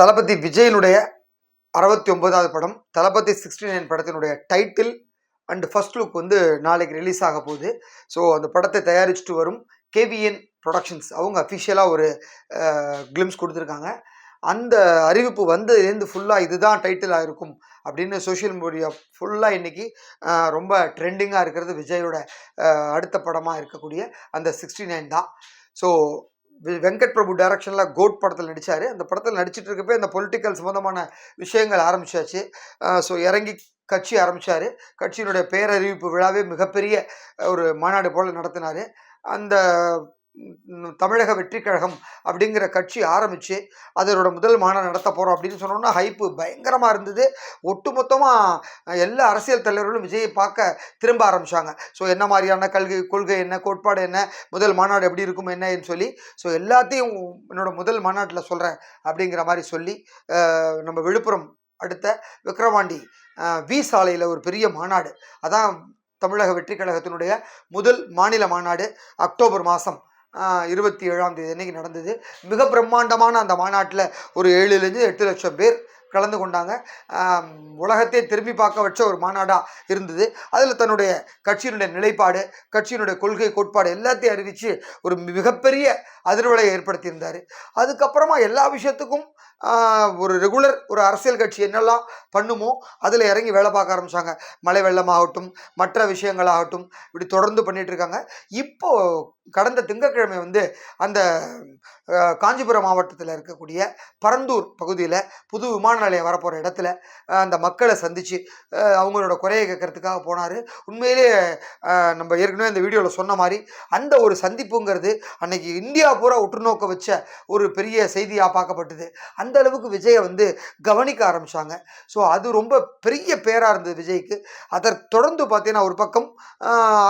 தளபதி விஜயனுடைய அறுபத்தி ஒன்பதாவது படம் தளபதி சிக்ஸ்டி நைன் படத்தினுடைய டைட்டில் அண்ட் ஃபர்ஸ்ட் லுக் வந்து நாளைக்கு ரிலீஸ் ஆக போகுது. ஸோ அந்த படத்தை தயாரிச்சுட்டு வரும் கேவிஎன் ப்ரொடக்ஷன்ஸ் அவங்க அஃபிஷியலாக ஒரு கிளிம்ஸ் கொடுத்துருக்காங்க. அந்த அறிவிப்பு வந்ததுலேருந்து ஃபுல்லாக இதுதான் டைட்டிலாக இருக்கும் அப்படின்னு சோஷியல் மீடியா ஃபுல்லாக இன்றைக்கி ரொம்ப ட்ரெண்டிங்காக இருக்கிறது விஜயோட அடுத்த படமாக இருக்கக்கூடிய அந்த சிக்ஸ்டி நைன் தான். ஸோ வெங்கட் பிரபு டைரக்ஷனில் கோட் படத்தில் நடித்தார் அந்த படத்தில் நடிச்சிட்டு இருக்கப்போ அந்த பொலிட்டிக்கல் சம்மந்தமான விஷயங்கள் ஆரம்பித்தாச்சு ஸோ இறங்கி கட்சி ஆரம்பித்தார் கட்சியினுடைய பேரறிவிப்பு விழாவே மிகப்பெரிய ஒரு மாநாடு போல் நடத்தினார். அந்த தமிழக வெற்றி கழகம் அப்படிங்கிற கட்சி ஆரம்பித்து அதனோட முதல் மாநாடு நடத்த போகிறோம் அப்படின்னு சொன்னோன்னா ஹைப்பு பயங்கரமாக இருந்தது. ஒட்டுமொத்தமாக எல்லா அரசியல் தலைவர்களும் விஜயை பார்க்க திரும்ப ஆரம்பித்தாங்க ஸோ என்ன மாதிரியான கல்கை கொள்கை என்ன கோட்பாடு என்ன முதல் மாநாடு எப்படி இருக்கும் என்னன்னு சொல்லி ஸோ எல்லாத்தையும் என்னோடய முதல் மாநாட்டில் சொல்கிறேன் அப்படிங்கிற மாதிரி சொல்லி நம்ம விழுப்புரம் அடுத்த விக்ரவாண்டி வி சாலையில் ஒரு பெரிய மாநாடு. அதான் தமிழக வெற்றி கழகத்தினுடைய முதல் மாநில மாநாடு அக்டோபர் மாதம் இருபத்தி ஏழாம் தேதி அன்றைக்கி நடந்தது. மிக பிரம்மாண்டமான அந்த மாநாட்டில் ஒரு ஏழுலேருந்து எட்டு லட்சம் பேர் கலந்து கொண்டாங்க. உலகத்தை திரும்பி பார்க்க வச்ச ஒரு மாநாடாக இருந்தது. அதில் தன்னுடைய கட்சியினுடைய நிலைப்பாடு கட்சியினுடைய கொள்கை கோட்பாடு எல்லாத்தையும் அறிவித்து ஒரு மிகப்பெரிய அதிர்வலை ஏற்படுத்தியிருந்தார். அதுக்கப்புறமா எல்லா விஷயத்துக்கும் ஒரு ரெகுலர் ஒரு அரசியல் கட்சி என்னெல்லாம் பண்ணுமோ அதில் இறங்கி வேலை பார்க்க ஆரம்பித்தாங்க மழை வெள்ளமாகட்டும் மற்ற விஷயங்களாகட்டும் இப்படி தொடர்ந்து பண்ணிகிட்ருக்காங்க இருக்காங்க. கடந்த திங்கட்கிழமை வந்து அந்த காஞ்சிபுரம் மாவட்டத்தில் இருக்கக்கூடிய பரந்தூர் பகுதியில் புது விமான நிலையம் வரப்போகிற இடத்துல அந்த மக்களை சந்தித்து அவங்களோட குறையை கேட்கறதுக்காக போனார். உண்மையிலே நம்ம ஏற்கனவே இந்த வீடியோவில் சொன்ன மாதிரி அந்த ஒரு சந்திப்புங்கிறது அன்னைக்கு இந்தியா பூரா உற்றுநோக்க வச்ச ஒரு பெரிய செய்தியாக பார்க்கப்பட்டது. அந்த அந்த அளவுக்கு விஜயை வந்து கவனிக்க ஆரம்பித்தாங்க ஸோ அது ரொம்ப பெரிய பேராக இருந்தது விஜய்க்கு. அதை தொடர்ந்து பார்த்தீங்கன்னா ஒரு பக்கம்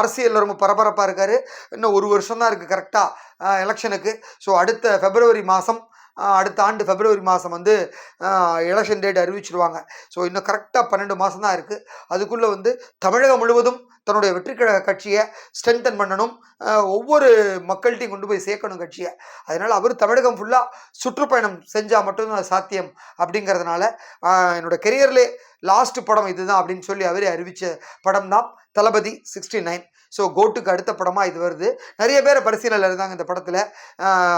அரசியலில் ரொம்ப பரபரப்பாக இருக்கார். இன்னும் ஒரு வருஷம் தான் இருக்குது கரெக்டாக எலெக்ஷனுக்கு ஸோ அடுத்த பிப்ரவரி மாதம் அடுத்த ஆண்டு பிப்ரவரி மாதம் வந்து எலெக்ஷன் டேட் அறிவிச்சிருவாங்க. ஸோ இன்னும் கரெக்டாக பன்னெண்டு மாதம் தான் இருக்குது அதுக்குள்ளே வந்து தமிழகம் முழுவதும் தன்னுடைய வெற்றிக்கழக கட்சியை ஸ்ட்ரென்தன் பண்ணணும். ஒவ்வொரு மக்கள்கிட்டையும் கொண்டு போய் சேர்க்கணும் கட்சியை. அதனால் அவர் தமிழகம் ஃபுல்லாக சுற்றுப்பயணம் செஞ்சால் மட்டும்தான் சாத்தியம் அப்படிங்கிறதுனால என்னோடய என்னோட கெரியர்லே லாஸ்ட் படம் இதுதான் அப்படின்னு சொல்லி அவரே அறிவித்த படம் தான் தளபதி சிக்ஸ்டி நைன் ஸோ கோட்டுக்கு அடுத்த படமாக இது வருது. நிறைய பேர் பரிசீலனையில் இருந்தாங்க இந்த படத்தில்.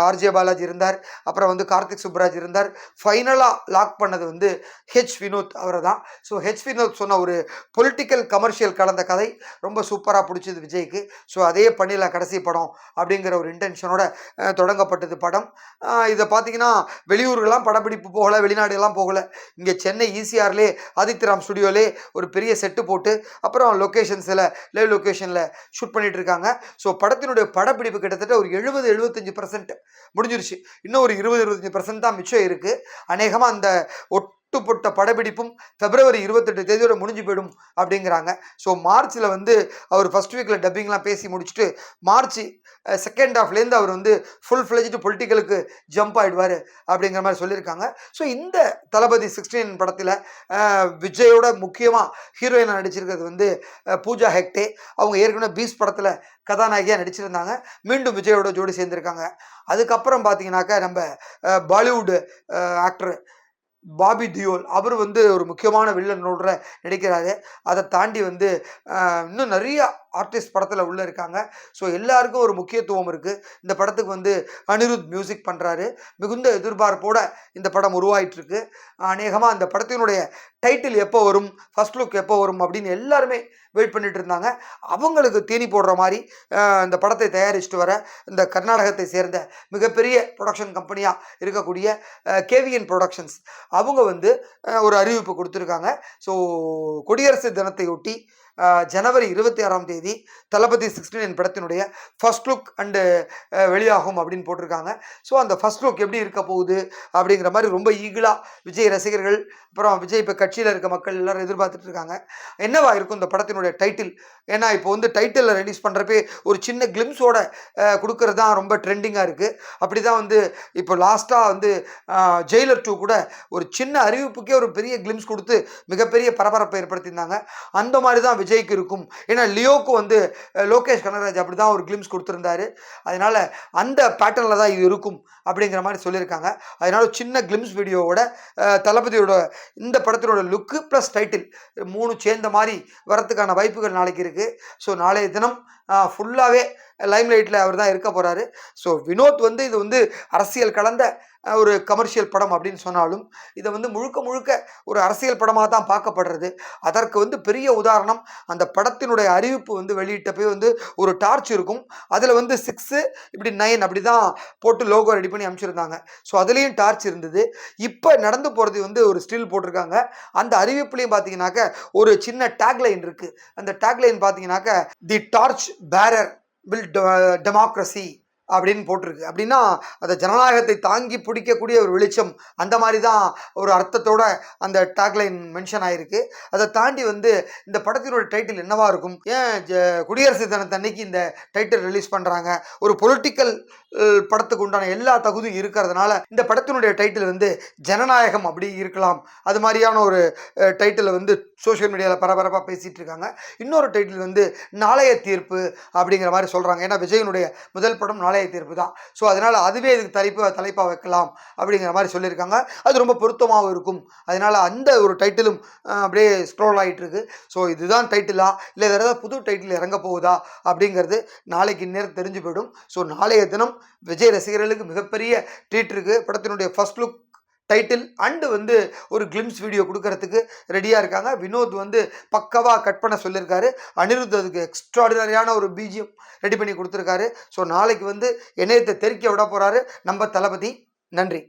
ஆர்ஜே பாலாஜி இருந்தார். அப்புறம் வந்து கார்த்திக் சுப்ராஜ் இருந்தார். ஃபைனலாக லாக் பண்ணது வந்து ஹெச் வினோத் அவரை தான் ஸோ ஹெச் வினோத் சொன்ன ஒரு பொலிட்டிக்கல் கமர்ஷியல் கலந்த கதை ரொம்ப சூப்பராக பிடிச்சது விஜய்க்கு. ஸோ அதே பண்ணிடலாம் கடைசி படம் அப்படிங்கிற ஒரு இன்டென்ஷனோட தொடங்கப்பட்டது படம். இதை பார்த்தீங்கன்னா வெளியூர்கள்லாம் படப்பிடிப்பு போகலை வெளிநாடுலாம் போகலை. இங்கே சென்னை ஈசிஆர்லே ஆதித்யராம் ஸ்டுடியோலே ஒரு பெரிய செட்டு போட்டு அப்புறம் லொக்கேஷன்ஸில் லைவ் லொக்கேஷனில் ஷூட் பண்ணிட்டு இருக்காங்க ஸோ படத்தினுடைய படப்பிடிப்பு கிட்டத்தட்ட ஒரு எழுபது எழுபத்தஞ்சு பர்சன்ட் முடிஞ்சிருச்சு. இன்னும் ஒரு இருபது இருபத்தஞ்சு பர்சன்ட் தான் மிச்சம் இருக்குது அநேகமாக அந்த ஒட் ஒட்டுப்பொட்ட படப்பிடிப்பும் பிப்ரவரி இருபத்தெட்டு தேதியோட முடிஞ்சு போயிடும் அப்படிங்கிறாங்க. ஸோ மார்ச்சில் வந்து அவர் ஃபர்ஸ்ட் வீக்கில் டப்பிங்லாம் பேசி முடிச்சுட்டு மார்ச் செகண்ட் ஹாஃப்லேருந்து அவர் வந்து ஃபுல் ஃப்ளெஜ்டு பொலிட்டிக்கலுக்கு ஜம்ப் ஆகிடுவார் அப்படிங்கிற மாதிரி சொல்லியிருக்காங்க. ஸோ இந்த தளபதி சிக்ஸ்டீன் படத்தில் விஜயோட முக்கியமாக ஹீரோயினாக நடிச்சிருக்கிறது வந்து பூஜா ஹெக்டே. அவங்க ஏற்கனவே பீஸ் படத்தில் கதாநாயகியாக நடிச்சிருந்தாங்க. மீண்டும் விஜயோட ஜோடி சேர்ந்திருக்காங்க. அதுக்கப்புறம் பார்த்தீங்கன்னாக்கா நம்ம பாலிவுட் ஆக்டர் பாபி தியோல் அவர் வந்து ஒரு முக்கியமான வில்லன் ரோல்ல நடிக்கிறாரு. அதை தாண்டி வந்து இன்னும் நிறையா ஆர்டிஸ்ட் படத்தில் உள்ளே இருக்காங்க. ஸோ எல்லாருக்கும் ஒரு முக்கியத்துவம் இருக்குது இந்த படத்துக்கு வந்து அனிருத் மியூசிக் பண்ணுறாரு மிகுந்த எதிர்பார்ப்போட இந்த படம் உருவாயிட்டுருக்கு. அநேகமாக அந்த படத்தினுடைய டைட்டில் எப்போ வரும் ஃபர்ஸ்ட் லுக் எப்போ வரும் அப்படின்னு எல்லாருமே வெயிட் பண்ணிட்டு இருந்தாங்க. அவங்களுக்கு தேனி போடுற மாதிரி இந்த படத்தை தயாரிச்சுட்டு வர இந்த கர்நாடகத்தை சேர்ந்த மிகப்பெரிய ப்ரொடக்ஷன் கம்பெனியாக இருக்கக்கூடிய கேவிஎன் ப்ரொடக்ஷன்ஸ் அவங்க வந்து ஒரு அறிவிப்பு கொடுத்துருக்காங்க. ஸோ குடியரசு தினத்தையொட்டி ஒட்டி ஜனவரி இருபத்தி ஆறாம் தேதி தளபதி சிக்ஸ்டி நைன் படத்தினுடைய ஃபர்ஸ்ட் லுக் அண்டு வெளியாகும் அப்படின்னு போட்டிருக்காங்க. ஸோ அந்த ஃபர்ஸ்ட் லுக் எப்படி இருக்க போகுது அப்படிங்கிற மாதிரி ரொம்ப ஈகிளாக விஜய் ரசிகர்கள் அப்புறம் விஜய் இப்போ கட்சியில் இருக்க மக்கள் எல்லோரும் எதிர்பார்த்துட்டு இருக்காங்க. என்னவா இருக்கும் இந்த படத்தினுடைய டைட்டில் ஏன்னா இப்போ வந்து டைட்டிலில் ரிலீஸ் பண்ணுறப்பே ஒரு சின்ன கிளிம்ஸோட கொடுக்கறது தான் ரொம்ப ட்ரெண்டிங்காக இருக்குது அப்படி தான் வந்து இப்போ லாஸ்ட்டாக வந்து ஜெயிலர் டூ கூட ஒரு சின்ன அறிவிப்புக்கே ஒரு பெரிய கிளிம்ஸ் கொடுத்து மிகப்பெரிய பரபரப்பை ஏற்படுத்தியிருந்தாங்க. அந்த மாதிரி தான் விஜய்க்கு இருக்கும். ஏன்னா லியோக்கு வந்து லோகேஷ் கனகராஜ் அப்படி தான் ஒரு கிளிம்ஸ் கொடுத்துருந்தாரு. அதனால் அந்த பேட்டர்னில் தான் இது இருக்கும் அப்படிங்கிற மாதிரி சொல்லியிருக்காங்க. அதனால் சின்ன கிளிம்ஸ் வீடியோவோட தளபதியோட இந்த படத்தினோட லுக்கு ப்ளஸ் டைட்டில் மூணு சேர்ந்த மாதிரி வரத்துக்கான வாய்ப்புகள் நாளைக்கு இருக்குது ஸோ நாளைய தினம் ஃபுல்லாகவே லைம்லைட்டில் அவர் தான் இருக்க போகிறாரு ஸோ வினோத் வந்து இது வந்து அரசியல் கலந்த ஒரு கமர்ஷியல் படம் அப்படின்னு சொன்னாலும் இதை வந்து முழுக்க முழுக்க ஒரு அரசியல் படமாக தான் பார்க்கப்படுறது. அதற்கு வந்து பெரிய உதாரணம் அந்த படத்தினுடைய அறிவிப்பு வந்து வெளியிட்டப்போ வந்து ஒரு டார்ச் இருக்கும். அதில் வந்து சிக்ஸு இப்படி நைன் அப்படி தான் போட்டு லோகோ ரெடி பண்ணி அனுப்பிச்சிருந்தாங்க. ஸோ அதுலேயும் டார்ச் இருந்தது. இப்போ நடந்து போகிறது வந்து ஒரு ஸ்டில் போட்டிருக்காங்க. அந்த அறிவிப்புலையும் பார்த்தீங்கன்னாக்க ஒரு சின்ன டேக்லைன் இருக்குது அந்த டேக்லைன் பார்த்தீங்கன்னாக்க the torch bearer will democracy அப்படின்னு போட்டிருக்கு. அப்படின்னா அந்த ஜனநாயகத்தை தாங்கி பிடிக்கக்கூடிய ஒரு வெளிச்சம் அந்த மாதிரி தான் ஒரு அர்த்தத்தோட அந்த டேக்லைன் மென்ஷன் ஆயிருக்கு. அதை தாண்டி வந்து இந்த படத்தினோட டைட்டில் என்னவா இருக்கும்? ஏன் ஜ- குடியரசு தினத்தன்னைக்கு இந்த டைட்டில் ரிலீஸ் பண்ணுறாங்க ஒரு பொலிட்டிக்கல் படத்துக்கு உண்டான எல்லா தகுதியும் இருக்கிறதுனால இந்த படத்தினுடைய டைட்டில் வந்து ஜனநாயகம் அப்படி இருக்கலாம். அது மாதிரியான ஒரு டைட்டிலை வந்து சோஷியல் மீடியாவில் பரபரப்பாக பேசிகிட்டு இருக்காங்க. இன்னொரு டைட்டில் வந்து நாளைய தீர்ப்பு அப்படிங்கிற மாதிரி சொல்கிறாங்க ஏன்னா விஜயனுடைய முதல் படம் நாளைய தீர்ப்பு தான். ஸோ அதனால் அதுவே இதுக்கு தலைப்பு தலைப்பாக வைக்கலாம் அப்படிங்கிற மாதிரி சொல்லியிருக்காங்க. அது ரொம்ப பொருத்தமாகவும் இருக்கும். அதனால் அந்த ஒரு டைட்டிலும் அப்படியே ஸ்க்ரோல் ஆகிட்டுருக்கு ஸோ இதுதான் டைட்டிலா இல்லை வேறு ஏதாவது புது டைட்டில் இறங்க போகுதா? அப்படிங்கிறது நாளைக்கு நேரம் தெரிஞ்சு போயிடும். ஸோ நாளைய தினம் விஜய் ரசிகர்களுக்கு மிகப்பெரிய ட்ரீட் இருக்குது படத்தினுடைய ஃபர்ஸ்ட் லுக் டைட்டில் அண்டு வந்து ஒரு கிளிம்ஸ் வீடியோ கொடுக்கறதுக்கு ரெடியாக இருக்காங்க. வினோத் வந்து பக்கவாக கட் பண்ண சொல்லியிருக்காரு. அனிருத் அதுக்கு எக்ஸ்ட்ராடினரியான ஒரு பிஜிஎம் ரெடி பண்ணி கொடுத்துருக்காரு. ஸோ நாளைக்கு வந்து இணையத்தை தெறிக்க விட போகிறாரு நம்ம தளபதி. நன்றி.